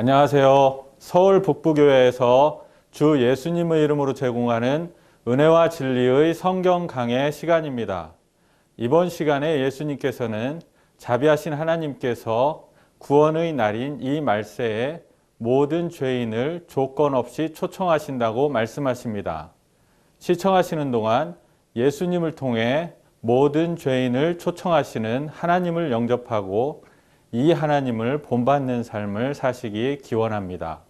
안녕하세요. 서울 북부교회에서 주 예수님의 이름으로 제공하는 은혜와 진리의 성경 강해 시간입니다. 이번 시간에 예수님께서는 자비하신 하나님께서 구원의 날인 이 말세에 모든 죄인을 조건 없이 초청하신다고 말씀하십니다. 시청하시는 동안 예수님을 통해 모든 죄인을 초청하시는 하나님을 영접하고 이 하나님을 본받는 삶을 사시기 기원합니다.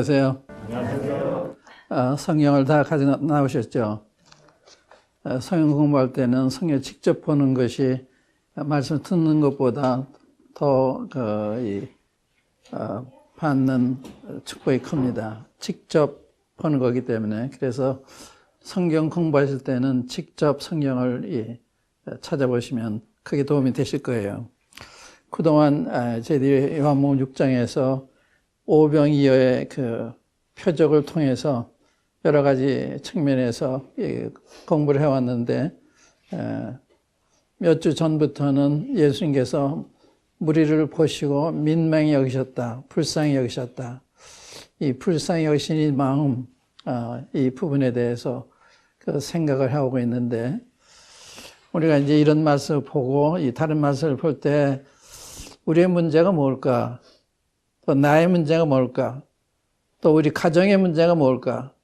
안녕하세요. 안녕하세요. 성경을 다 가져 나오셨죠? 어, 성경 공부할 때는 성경 직접 보는 것이 말씀 듣는 것보다 더 그, 이, 어, 받는 축복이 큽니다. 직접 보는 거기 때문에 그래서 성경 공부하실 때는 직접 성경을 이, 찾아보시면 크게 도움이 되실 거예요. 그동안 아, 저희들이 요한복음 6장에서 오병이어의 그 표적을 통해서 여러 가지 측면에서 이 공부를 해왔는데 몇 주 전부터는 예수님께서 무리를 보시고 민망히 여기셨다, 불쌍히 여기셨다. 이 불쌍히 여기신 이 마음, 아, 이 부분에 대해서 그 생각을 해오고 있는데 우리가 이제 이런 말씀을 보고 이 다른 말씀을 볼 때 우리의 문제가 뭘까? 또 나의 문제가 뭘까? 또 우리 가정의 문제가 뭘까?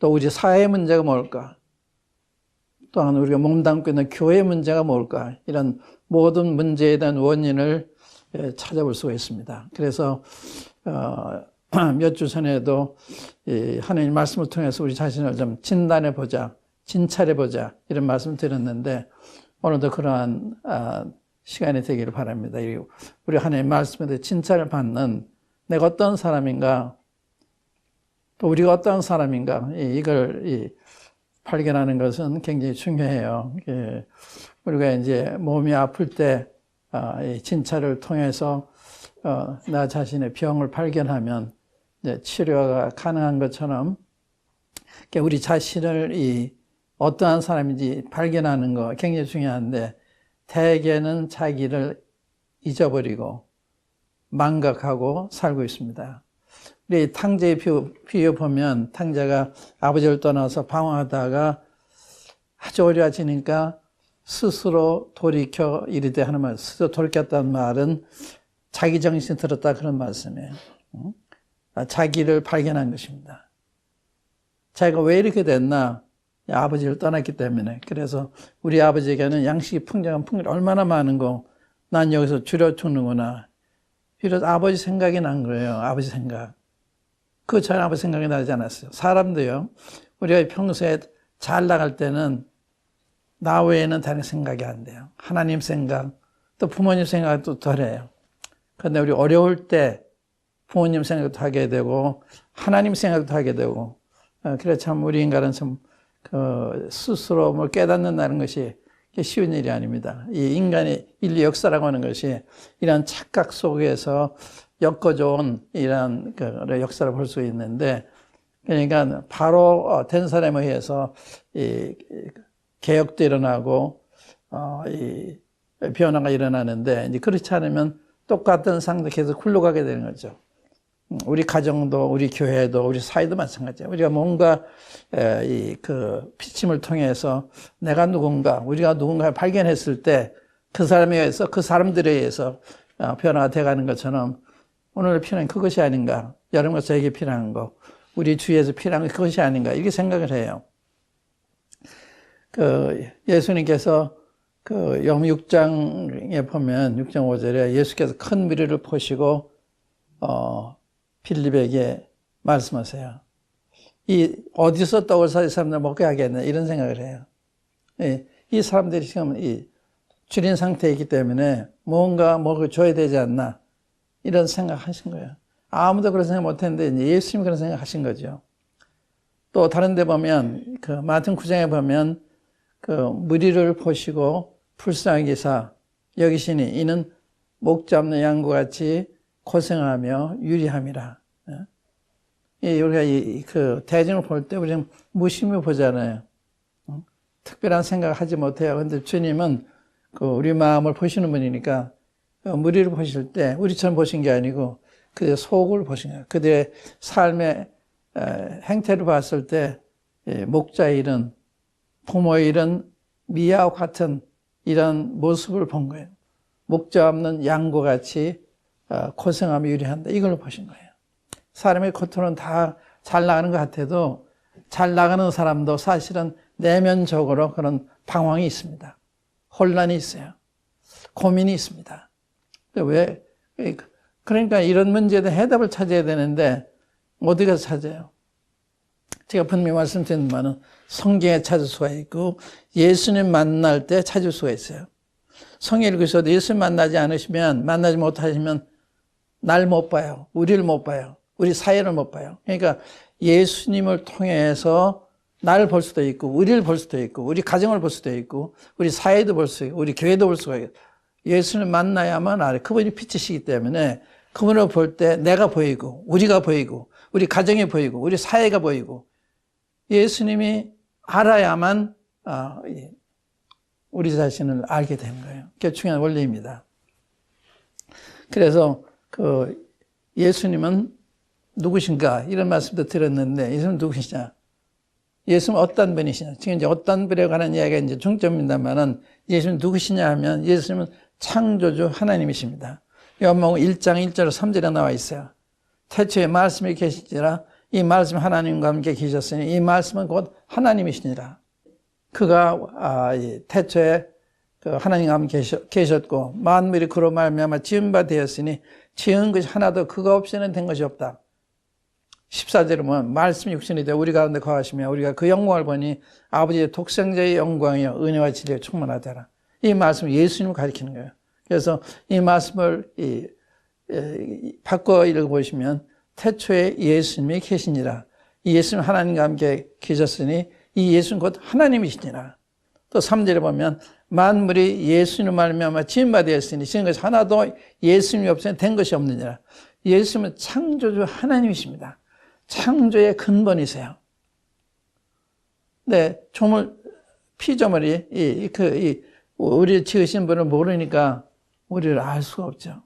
또 우리 사회의 문제가 뭘까? 또한 우리가 몸담고 있는 교회의 문제가 뭘까? 이런 모든 문제에 대한 원인을 예, 찾아볼 수가 있습니다. 그래서 어, 몇주 전에도 하나님 말씀을 통해서 우리 자신을 좀 진단해 보자, 진찰해 보자 이런 말씀 드렸는데 오늘도 그러한 아, 시간이 되기를 바랍니다. 우리 하나님 말씀에 대해 진찰을 받는 내가 어떤 사람인가, 또 우리가 어떤 사람인가 이걸 발견하는 것은 굉장히 중요해요. 예, 우리가 이제 몸이 아플 때 아, 진찰을 통해서 어, 나 자신의 병을 발견하면 치료가 가능한 것처럼 우리 자신을 이 어떠한 사람인지 발견하는 거 굉장히 중요한데 대개는 자기를 잊어버리고 망각하고 살고 있습니다. 우리 탕제의 비유, 보면 탕자가 아버지를 떠나서 방황하다가 아주 어려워지니까 스스로 돌이켜 이르되 하는 말, 스스로 돌이켰다는 말은 자기 정신 들었다 그런 말씀이에요. 자기를 발견한 것입니다. 자기가 왜 이렇게 됐나? 아버지를 떠났기 때문에. 그래서 우리 아버지에게는 양식이 풍족한 풍요가 얼마나 많은 거, 난 여기서 줄여 죽는구나. 비로소 아버지 생각이 난 거예요. 아버지 생각. 그 전 아버지 생각이 나지 않았어요. 사람도요, 우리가 평소에 잘 나갈 때는 나 외에는 다른 생각이 안 돼요. 하나님 생각, 또 부모님 생각도 덜해요. 그런데 우리 어려울 때 부모님 생각도 하게 되고, 하나님 생각도 하게 되고, 어, 그래 참 우리 인간은 참, 그, 스스로 뭘 깨닫는다는 것이 쉬운 일이 아닙니다. 이 인간의 인류 역사라고 하는 것이 이런 착각 속에서 엮어져온 이런 그 역사를 볼 수 있는데, 그러니까 바로 된 사람에 의해서 이 개혁도 일어나고, 어, 이 변화가 일어나는데, 이제 그렇지 않으면 똑같은 계속 굴러가게 되는 거죠. 우리 가정도, 우리 교회도, 우리 사회도 마찬가지예요. 우리가 뭔가 이 그 피침을 통해서 내가 누군가, 우리가 누군가를 발견했을 때 그 사람에 의해서, 그 사람들에 의해서 어, 변화가 돼가는 것처럼 오늘 필요한 그것이 아닌가. 여러분과 저에게 필요한 거, 우리 주위에서 필요한 그것이 아닌가. 이렇게 생각을 해요. 그 예수님께서 그영 6장에 보면 6장 5절에 예수께서 큰 미래를 포시고 어 빌립에게 말씀하세요. 이 어디서 떡을 사이 사람들 먹게 하겠나 이런 생각을 해요. 이, 이 사람들이 지금 이 줄인 상태이기 때문에 뭔가 먹을 줘야 되지 않나 이런 생각하신 거예요. 아무도 그런 생각 못했는데 예수님이 그런 생각하신 거죠. 또 다른 데 보면 그 마틴 구장에 보면 그 무리를 보시고 불쌍히 사 여기시니 이는 목 잡는 양과 같이 고생하며 유리함이라. 예, 우리가 이, 그 대중을 볼 때 우리는 무심히 보잖아요. 특별한 생각을 하지 못해요. 근데 주님은 그 우리 마음을 보시는 분이니까 그 무리를 보실 때 우리처럼 보신 게 아니고 그들의 속을 보신 거예요. 그들의 삶의 행태를 봤을 때 예, 목자의 일은 부모의 일은 미아와 같은 이런 모습을 본 거예요. 목자 없는 양과 같이 어, 고생하며 유리한다. 이걸 보신 거예요. 사람의 겉으로는 다 잘 나가는 것 같아도 잘 나가는 사람도 사실은 내면적으로 그런 방황이 있습니다. 혼란이 있어요. 고민이 있습니다. 왜? 그러니까 이런 문제에 해답을 찾아야 되는데 어디 가서 찾아요? 제가 분명히 말씀드린 바는 성경에 찾을 수가 있고 예수님 만날 때 찾을 수가 있어요. 성경 읽으셔도 예수님 만나지 않으시면 만나지 못하시면 날 못 봐요. 우리를 못 봐요. 우리 사회를 못 봐요. 그러니까 예수님을 통해서 나를 볼 수도 있고 우리를 볼 수도 있고 우리 가정을 볼 수도 있고 우리 사회도 볼 수 있고 우리 교회도 볼 수가 있고 예수님 만나야만 알아요. 그분이 빛이시기 때문에 그분을 볼 때 내가 보이고 우리가 보이고 우리 가정이 보이고 우리 사회가 보이고 예수님이 알아야만 아, 우리 자신을 알게 되는 거예요. 그게 중요한 원리입니다. 그래서 그 예수님은 누구신가 이런 말씀도 드렸는데 예수님 누구시냐? 예수님 어떤 분이시냐? 지금 이제 어떤 분에 관한 이야기가 이제 중점입니다만은 예수님 누구시냐 하면 예수님은 창조주 하나님이십니다. 요한복음 1장 1절 3절에 나와 있어요. 태초에 말씀이 계시지라 이 말씀 하나님과 함께 계셨으니 이 말씀은 곧 하나님이시니라. 그가 아, 태초에 그 하나님과 함께 계셨고 만물이 그로 말미암아 지은 바 되었으니 지은 것이 하나도 그가 없이는 된 것이 없다. 14절에 보면 말씀이 육신이 되어 우리 가운데 거하시며 우리가 그 영광을 보니 아버지의 독생자의 영광이여 은혜와 진리에 충만하더라. 이 말씀은 예수님을 가리키는 거예요. 그래서 이 말씀을 이, 이, 바꿔 읽어보시면 태초에 예수님이 계시니라. 이 예수님 하나님과 함께 계셨으니 이 예수는 곧 하나님이시니라. 또 3절에 보면 만물이 예수님 말미암아 지은 바 되었으니 지은 것이 하나도 예수님이 없으면 된 것이 없느니라. 예수님은 창조주 하나님이십니다. 창조의 근본이세요. 근데 조물, 피조물이, 이, 그, 이, 우리 지으신 분을 모르니까 우리를 알 수가 없죠.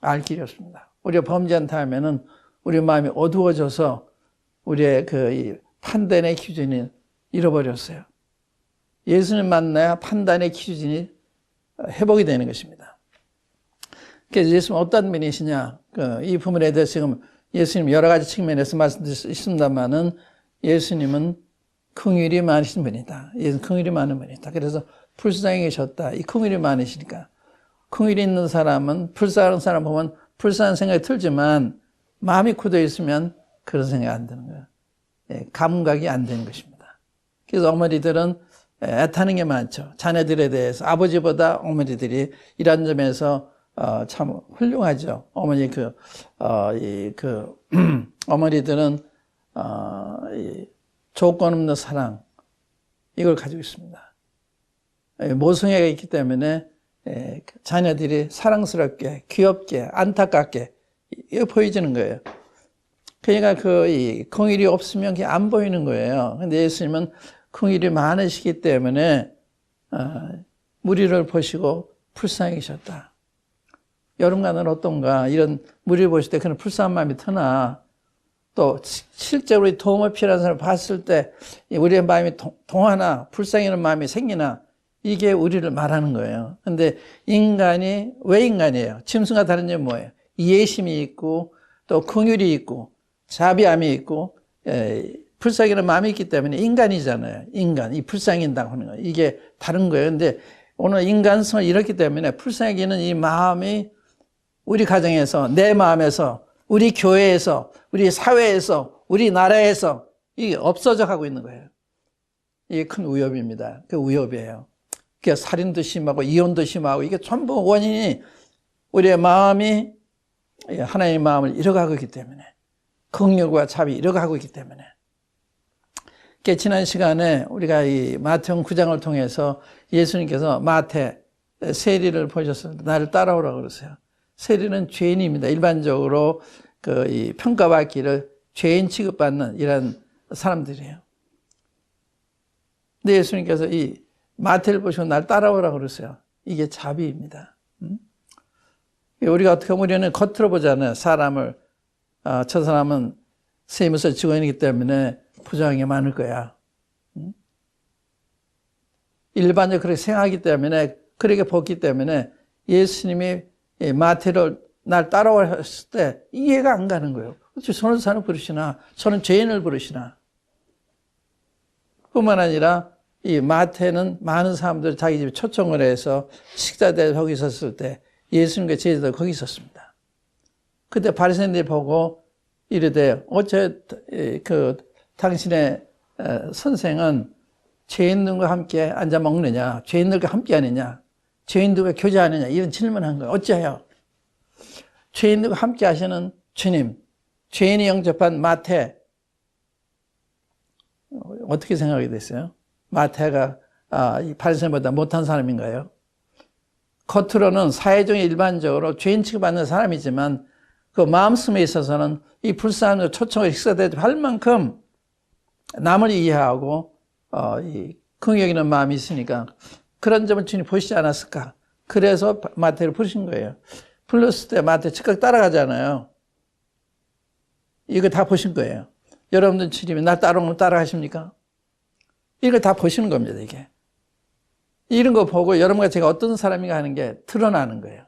알 길이 없습니다. 우리가 범죄한 다음에는 우리 마음이 어두워져서 우리의 그이 판단의 기준이 잃어버렸어요. 예수님 만나야 판단의 기준이 회복이 되는 것입니다. 그래서 예수님 어떤 분이시냐? 그이 부분에 대해서 지금 예수님 여러 가지 측면에서 말씀드렸습니다만은 예수님은 긍휼이 많으신 분이다. 예수님 긍휼이 많은 분이다. 그래서 불쌍히 계셨다. 이 긍휼이 많으시니까 긍휼이 있는 사람은 불쌍한 사람 보면 불쌍한 생각이 들지만 마음이 굳어 있으면 그런 생각이 안 드는 거예요. 예, 감각이 안 되는 것입니다. 그래서 어머니들은 애타는 게 많죠. 자녀들에 대해서 아버지보다 어머니들이 이런 점에서 어, 참 훌륭하죠. 어머니 그, 어, 이, 그, 어머니들은, 어, 이 조건 없는 사랑, 이걸 가지고 있습니다. 예, 모성애가 있기 때문에 예, 자녀들이 사랑스럽게, 귀엽게, 안타깝게, 이거 보여지는 거예요. 그러니까 그, 이, 긍일이 없으면 그게 안 보이는 거예요. 근데 예수님은 긍일이 많으시기 때문에, 어, 무리를 보시고 계셨다. 여러분과는 어떤가? 이런 무리를 보실 때 그런 불쌍한 마음이 드나? 또, 실제로 이 도움을 필요한 사람을 봤을 때, 우리의 마음이 동, 동하나, 불쌍해하는 마음이 생기나, 이게 우리를 말하는 거예요. 근데 인간이, 왜 인간이에요? 짐승과 다른 점이 뭐예요? 이해심이 있고, 또 긍휼이 있고, 자비함이 있고, 에, 불쌍히는 마음이 있기 때문에 인간이잖아요. 인간, 이 불쌍인다고 하는 거예요. 이게 다른 거예요. 근데 오늘 인간성을 잃었기 때문에 불쌍히는 이 마음이 우리 가정에서, 내 마음에서, 우리 교회에서, 우리 사회에서, 우리 나라에서 이게 없어져 가고 있는 거예요. 이게 큰 위협입니다. 그 위협이에요. 그 살인도 심하고 이혼도 심하고 이게 전부 원인이 우리의 마음이 하나님의 마음을 잃어가고 있기 때문에 긍휼과 자비 잃어가고 있기 때문에 그 지난 시간에 우리가 이 마태음 9장을 통해서 예수님께서 마태 세리를 때 나를 따라오라고 그러세요. 세리는 죄인입니다. 일반적으로 그 이 평가받기를 죄인 취급받는 이런 사람들이에요. 근데 예수님께서 이 마태를 보시고 날 따라오라고 그러세요. 이게 자비입니다. 음? 우리가 어떻게 보면 우리는 겉으로 보잖아요. 사람을 아, 저 사람은 세무서 직원이기 때문에 부정이 많을 거야. 음? 일반적으로 그렇게 생각하기 때문에 그렇게 보기 때문에 예수님이 마태를 날 따라왔을 때 이해가 안 가는 거예요. 어떻게 선원사는 부르시나 저는 죄인을 부르시나 뿐만 아니라 이 마태는 많은 사람들 자기 집에 초청을 해서 식사 때 거기 있었을 때 예수님과 제자들 거기 있었습니다. 그때 바리새인들이 보고 이르되 어째 그 당신의 선생은 죄인들과 함께 앉아 먹느냐, 죄인들과 함께 하느냐, 죄인들과 교제하느냐 이런 질문한 거예요. 어찌하여 죄인들과 함께 하시는 주님, 죄인이 영접한 마태 어떻게 생각이 됐어요? 마태가 아, 이 바리새인보다 못한 사람인가요? 겉으로는 사회적인 일반적으로 죄인 취급받는 사람이지만 그 마음씀에 있어서는 이 불쌍한 초청을 식사대도 할 만큼 남을 이해하고 어, 이 긍여기는 마음이 있으니까 그런 점을 주님 보시지 않았을까? 그래서 마태를 부르신 거예요. 불렀을 때 마태 즉각 따라가잖아요. 이거 다 보신 거예요. 여러분들 주님이 나 따라오면 따라가십니까? 이걸 다 보시는 겁니다, 이게. 이런 거 보고 여러분과 제가 어떤 사람인가 하는 게 드러나는 거예요.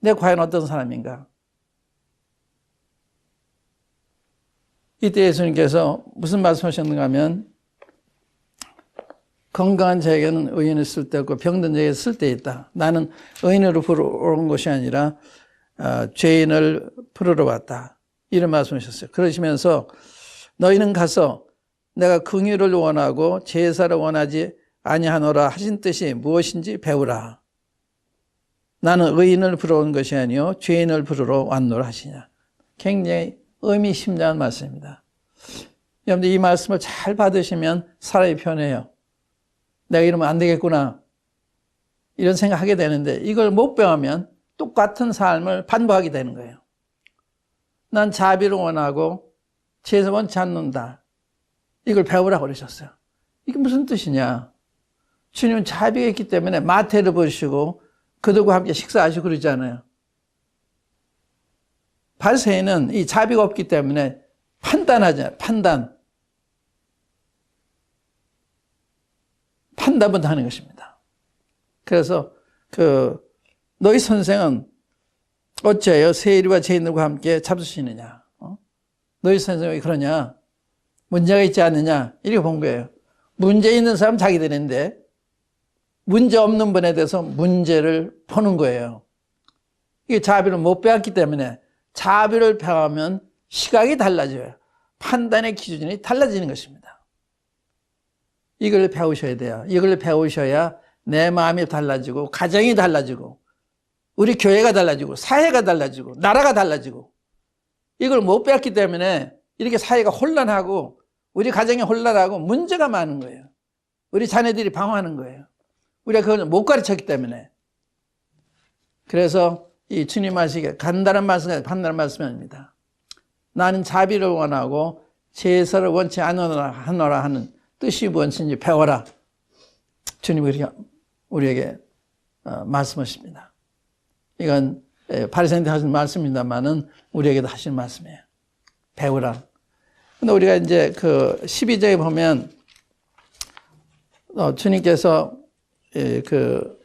내가 과연 어떤 사람인가? 이때 예수님께서 무슨 말씀 하셨는가 하면 건강한 자에게는 의인을 쓸 때 없고 병든 자에게 쓸 때 있다. 나는 의인으로 부르러 것이 아니라 어, 죄인을 부르러 왔다. 이런 말씀하셨어요. 그러시면서 너희는 가서 내가 긍휼을 원하고 제사를 원하지 아니하노라 하신 뜻이 무엇인지 배우라. 나는 의인을 부르러 온 것이 아니요 죄인을 부르러 왔노라 하시냐. 굉장히 의미심장한 말씀입니다. 여러분들 이 말씀을 잘 받으시면 사람이 편해요. 내가 이러면 안 되겠구나. 이런 생각하게 되는데 이걸 못 배우면 똑같은 삶을 반복하게 되는 거예요. 난 자비를 원하고 원치 않는다. 이걸 배우라고 그러셨어요. 이게 무슨 뜻이냐? 주님은 자비가 있기 때문에 마태를 보시고 그들과 함께 식사하시고 그러잖아요. 바리새인은 이 자비가 없기 때문에 판단하잖아요. 판단. 판단부터 하는 것입니다. 그래서 그 너희 선생은 어째요 세일과 죄인들과 함께 잡수시느냐? 어? 너희 선생이 그러냐? 문제가 있지 않느냐? 이렇게 본 거예요. 문제 있는 사람 자기들인데 문제 없는 분에 대해서 문제를 보는 거예요. 이게 자비를 못 배웠기 때문에 자비를 배우면 시각이 달라져요. 판단의 기준이 달라지는 것입니다. 이걸 배우셔야 돼요. 이걸 배우셔야 내 마음이 달라지고 가정이 달라지고 우리 교회가 달라지고 사회가 달라지고 나라가 달라지고 이걸 못 배웠기 때문에 이렇게 사회가 혼란하고 우리 가정이 혼란하고 문제가 많은 거예요. 우리 자녀들이 방황하는 거예요. 우리가 그걸 못 가르쳤기 때문에. 그래서 이 주님 하시기에 간단한 말씀, 판단한 말씀입니다. 나는 자비를 원하고 제사를 원치 않노라 하노라 하는 뜻이 무엇인지 배워라. 주님이 그렇게 우리에게 어, 말씀하십니다. 이건 바리새인한테 하신 말씀입니다만은 우리에게도 하신 말씀이에요. 배우라. 근데 우리가 이제 그 12절에 보면 어, 주님께서 예, 그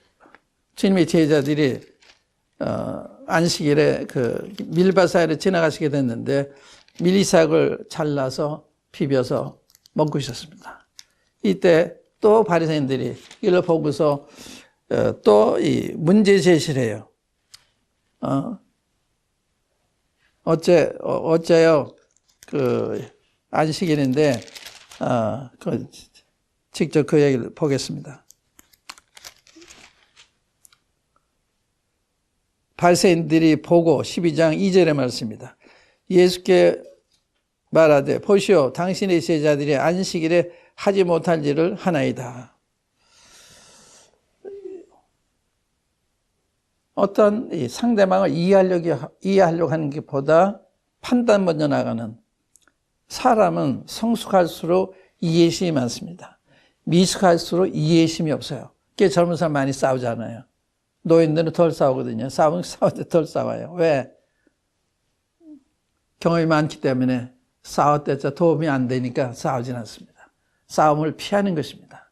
주님의 제자들이 어, 안식일에 그 사이를 지나가시게 됐는데 밀리삭을 잘라서 비벼서 먹고 있었습니다. 이때 또 바리새인들이 이걸 보고서 어, 또이 문제 제시를 해요. 어? 어째 어, 어째요 그 안식일인데 어, 그 직접 그 얘기를 보겠습니다. 발세인들이 보고 12장 2절의 말씀입니다. 예수께 말하되 보시오 당신의 제자들이 안식일에 하지 못할 일을 하나이다. 어떤 상대방을 이해하려고, 이해하려고 하는 것보다 판단 먼저 나가는 사람은 성숙할수록 이해심이 많습니다. 미숙할수록 이해심이 없어요. 그게 젊은 사람 많이 싸우잖아요. 노인들은 덜 싸우거든요. 싸우면 싸울 때 덜 싸워요. 왜? 경험이 많기 때문에 싸울 때 도움이 안 되니까 싸우진 않습니다. 싸움을 피하는 것입니다.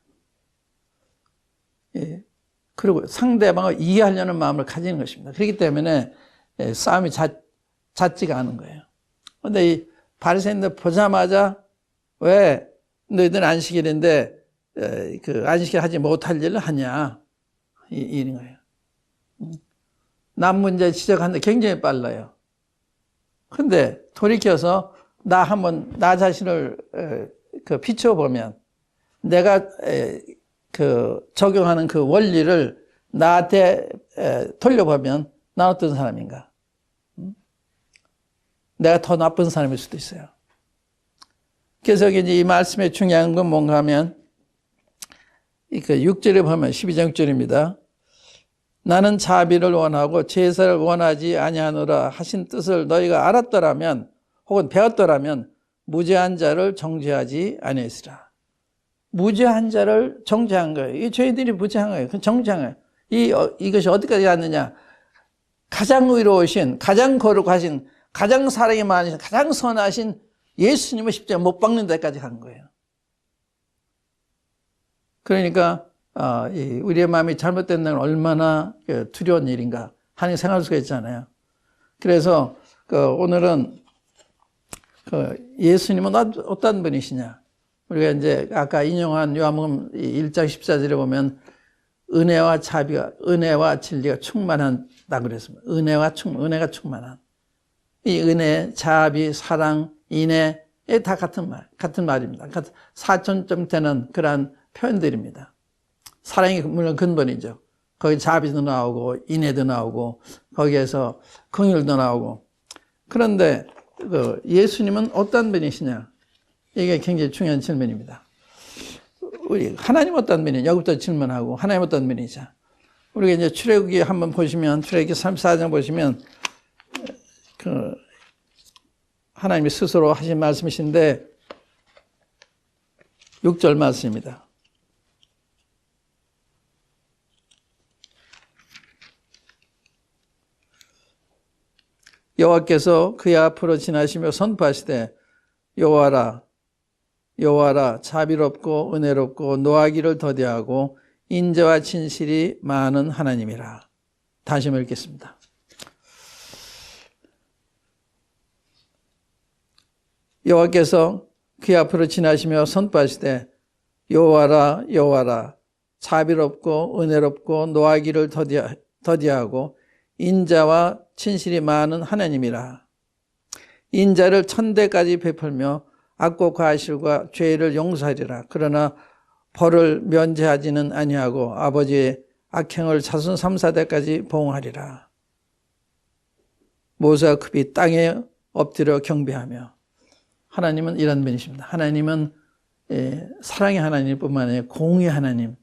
예. 그리고 상대방을 이해하려는 마음을 가지는 것입니다. 그렇기 때문에 예, 싸움이 잦, 잦지가 않은 거예요. 근데 이 바리새인들 보자마자 왜 너희들 안식일인데 그 안식일 하지 못할 일을 하냐 이, 이런 거예요. 남 문제 지적하는데 굉장히 빨라요. 근데 돌이켜서 나 한번 나 자신을 그 비춰보면 내가 그 적용하는 그 원리를 나한테 돌려보면 나 어떤 사람인가? 내가 더 나쁜 사람일 수도 있어요. 그래서 이제 이 말씀의 중요한 건 뭔가 하면 그 6절에 보면 12장 6절입니다. 나는 자비를 원하고 제사를 원하지 아니하노라 하신 뜻을 너희가 알았더라면 혹은 배웠더라면 무죄한 자를 정죄하지 아니했으라. 무죄한 자를 정죄한 거예요. 이 죄인들이 무죄한 거예요. 정죄한 거예요. 이, 어, 이것이 어디까지 갔느냐. 가장 의로우신, 가장 거룩하신, 가장 사랑이 많으신, 가장 선하신 예수님을 십자가 못 박는 데까지 간 거예요. 그러니까 어, 우리의 마음이 잘못된다는 얼마나 그 두려운 일인가 하는 생각할 수가 있잖아요. 그래서 그 오늘은 그 예수님은 어떤 분이시냐? 우리가 이제 아까 인용한 요한복음 1장 14절에 보면 은혜와 자비가 은혜와 진리가 충만한다 그랬습니다. 은혜와 충 은혜가 충만한 이 은혜, 자비, 사랑, 인애 다 같은 말, 같은 말입니다. 사천점 되는 그러한 표현들입니다. 사랑이 물론 근본이죠. 거기 자비도 나오고 인애도 나오고 거기에서 긍휼도 나오고 그런데 그 예수님은 어떤 분이시냐? 이게 굉장히 중요한 질문입니다. 우리 하나님 어떤 분이냐? 여기부터 질문하고 하나님 어떤 분이냐? 우리가 이제 출애굽기 한번 보시면 출애굽기 34장 보시면 그 하나님이 스스로 하신 말씀이신데 6절 말씀입니다. 여호와께서 그의 앞으로 지나시며 선포하시되 여호와라 여호와라 자비롭고 은혜롭고 노하기를 더디하고 인자와 진실이 많은 하나님이라. 다시 한번 읽겠습니다. 여호와께서 그 앞으로 지나시며 선포하시되 여호와라 여호와라 자비롭고 은혜롭고 노하기를 더디하, 더디하고 인자와 진실이 많은 하나님이라. 인자를 천대까지 베풀며 악고 과실과 죄를 용서하리라. 그러나 벌을 면제하지는 아니하고 아버지의 악행을 자손 3, 4대까지 보응하리라. 모세가 급히 땅에 엎드려 경배하며 하나님은 이런 분이십니다. 하나님은 예, 사랑의 하나님뿐만 아니라 공의 하나님.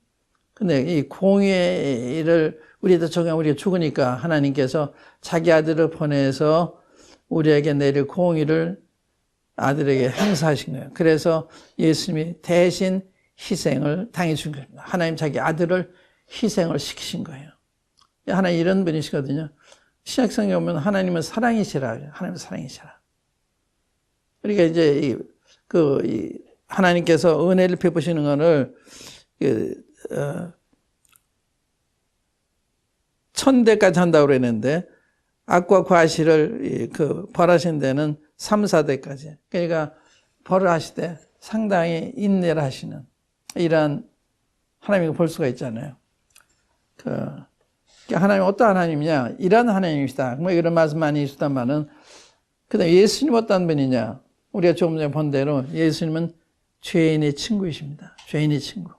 근데 이 공의를 우리도 적용 우리가 죽으니까 하나님께서 자기 아들을 보내서 우리에게 내릴 공의를 아들에게 행사하신 거예요. 그래서 예수님이 대신 희생을 당해 준 겁니다. 하나님 자기 아들을 희생을 시키신 거예요. 하나님 이런 분이시거든요. 신약성경 보면 하나님은 사랑이시라. 하나님은 사랑이시라. 그러니까 이제 이, 그, 이 하나님께서 은혜를 베푸시는 것을 그, 어, 천대까지 한다고 그랬는데 악과 과실을 그 벌하신 데는 3, 4대까지. 그러니까 벌을 하시되 상당히 인내를 하시는 이러한 하나님을 볼 수가 있잖아요. 그 하나님 어떤 하나님이냐? 이런 하나님이시다. 뭐 이런 말씀 많이 있었단말은 그다음 예수님 어떤 분이냐? 우리가 조금 전에 본 대로 예수님은 죄인의 친구이십니다. 죄인의 친구.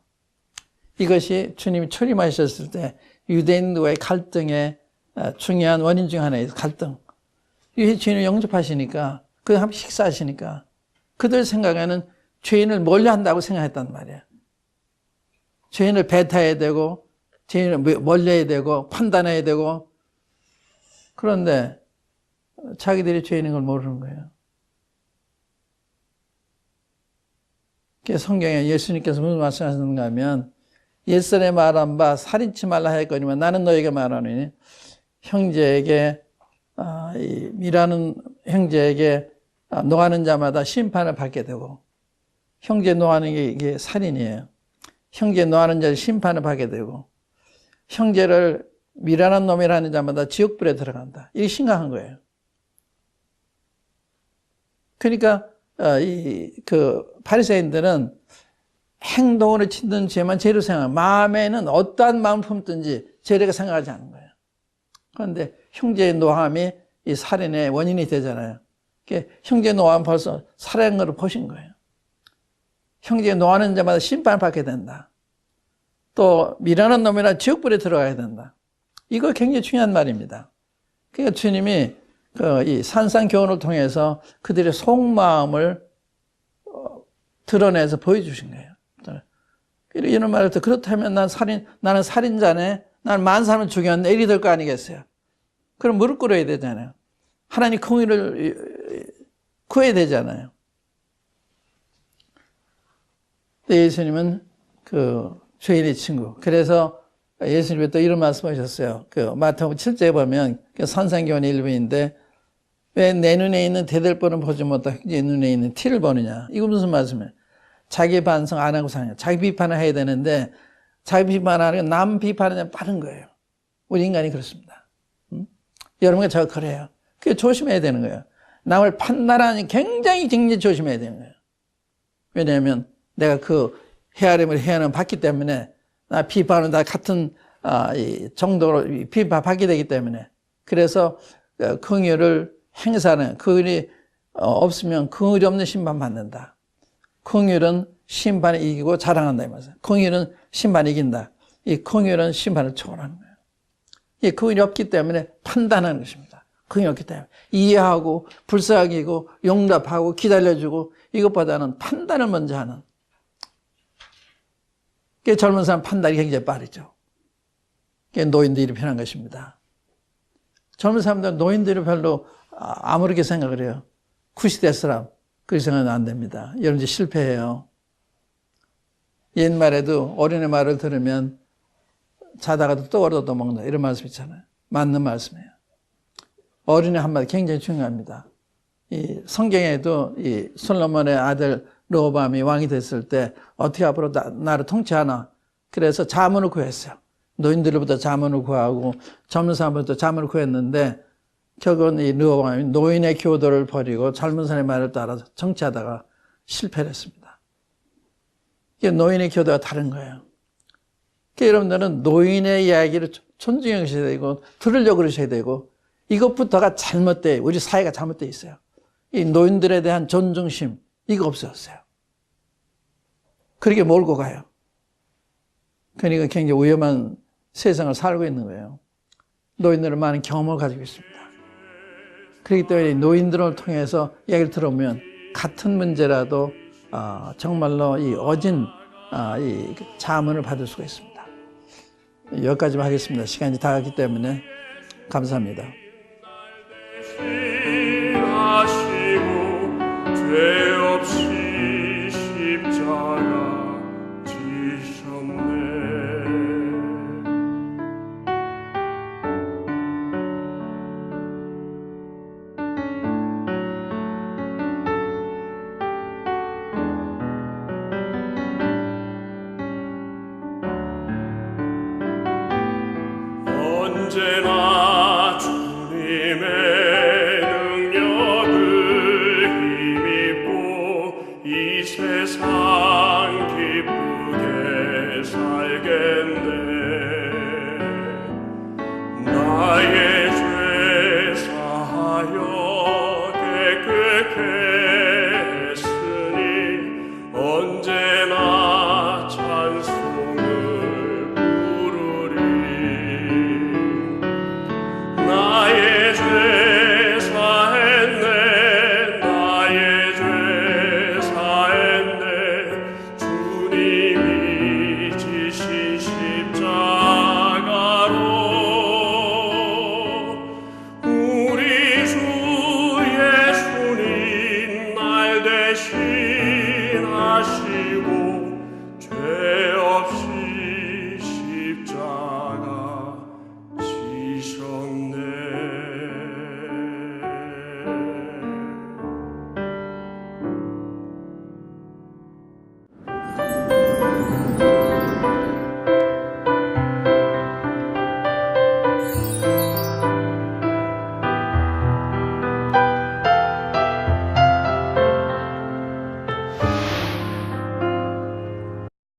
이것이 주님이 출임하셨을 때 유대인과의 갈등의 중요한 원인 중 하나예요. 갈등. 이 죄인을 영접하시니까 그 함께 식사하시니까 그들 생각에는 죄인을 멀리한다고 생각했단 말이에요. 죄인을 배타해야 되고 죄인을 멀려야 되고 판단해야 되고 그런데 자기들이 죄인인 걸 모르는 거예요. 성경에 예수님께서 무슨 말씀하셨는가 하면 옛설에 말한 바 살인치 말라 하였거니와 나는 너에게 말하노니 형제에게 아, 일하는 형제에게 아, 노하는 자마다 심판을 받게 되고 형제 노하는 게 이게 살인이에요. 형제 노하는 자를 심판을 받게 되고 형제를 미련한 놈이라는 자마다 지옥불에 들어간다. 이게 심각한 거예요. 그러니까 어, 이그 바리새인들은 행동으로 짓는 죄만 죄로 생각, 마음에는 어떠한 마음을 품든지 죄라고 생각하지 않는 거예요. 그런데 형제의 노함이 이 살인의 원인이 되잖아요. 형제 노함 벌써 살인으로 보신 거예요. 형제 노하는 자마다 심판을 받게 된다. 또 미련한 놈이나 지옥불에 들어가야 된다. 이거 굉장히 중요한 말입니다. 그러니까 주님이 그 이 산상교훈을 통해서 그들의 속마음을 어, 드러내서 보여주신 거예요. 이런 말을 또 그렇다면 난 살인, 나는 살인자네. 나는 만 사람을 죽였네. 이리 될 거 아니겠어요? 그럼 무릎 꿇어야 되잖아요. 하나님 공의를 구해야 되잖아요. 예수님은 그 죄인의 친구. 그래서 예수님이 또 이런 말씀 하셨어요. 그 마태복음 7절에 보면 그 산상교훈 일부인데 왜 내 눈에 있는 대들보는 보지 못하고 내 눈에 있는 티를 보느냐. 이거 무슨 말씀이에요? 자기 반성 안 하고 사냐. 자기 비판을 해야 되는데 자기 비판하는 남 비판하는 빠른 거예요. 우리 인간이 그렇습니다. 음? 여러분과 저 그래요. 그게 조심해야 되는 거예요. 남을 판단하는 굉장히 굉장히 조심해야 되는 거예요. 왜냐하면 내가 그 헤아림을 헤아림 받기 때문에 나 비판은 다 같은 아, 정도로 비판받게 되기 때문에 그래서 긍휼을 행사는 긍휼이 어, 없으면 긍휼이 없는 심판 받는다. 긍휼은 심판에 이기고 자랑한다 이 말이에요. 긍휼은 심판에 이긴다. 이 긍휼은 심판을 초월하는 거예요. 이 긍휼이 없기 때문에 판단하는 것입니다. 긍휼이 없기 때문에 이해하고 불쌍하고 용납하고 기다려주고 이것보다는 판단을 먼저 하는. 그 젊은 사람 판단이 굉장히 빠르죠. 그게 노인들이 편한 것입니다. 젊은 사람들 노인들이 별로 아무렇게 생각을 해요. 90대 사람 그렇게 생각하면 안 됩니다. 여러분 이제 실패해요. 옛말에도 어린애 말을 들으면 자다가도 또 얻어도 먹는다. 이런 말씀 있잖아요. 맞는 말씀이에요. 어린애 한마디 굉장히 중요합니다. 이 성경에도 이 솔로몬의 아들 르호밤이 왕이 됐을 때 어떻게 앞으로 나, 나를 통치하나 그래서 자문을 구했어요. 노인들로부터 자문을 구하고 젊은 사람부터 자문을 구했는데 결국은 이 르호밤이 노인의 교도를 버리고 젊은 사람의 말을 따라서 정치하다가 실패를 했습니다. 이게 노인의 교도가 다른 거예요. 그러니까 여러분들은 노인의 이야기를 존중하셔야 되고 들으려고 그러셔야 되고 이것부터가 잘못돼 우리 사회가 잘못돼 있어요. 이 노인들에 대한 존중심 이거 없어졌어요. 그렇게 몰고 가요. 그러니까 굉장히 위험한 세상을 살고 있는 거예요. 노인들은 많은 경험을 가지고 있습니다. 그렇기 때문에 노인들을 통해서 얘기를 들어보면 같은 문제라도 어, 정말로 이 어진 어, 이 자문을 받을 수가 있습니다. 여기까지만 하겠습니다. 시간이 다 갔기 때문에 감사합니다.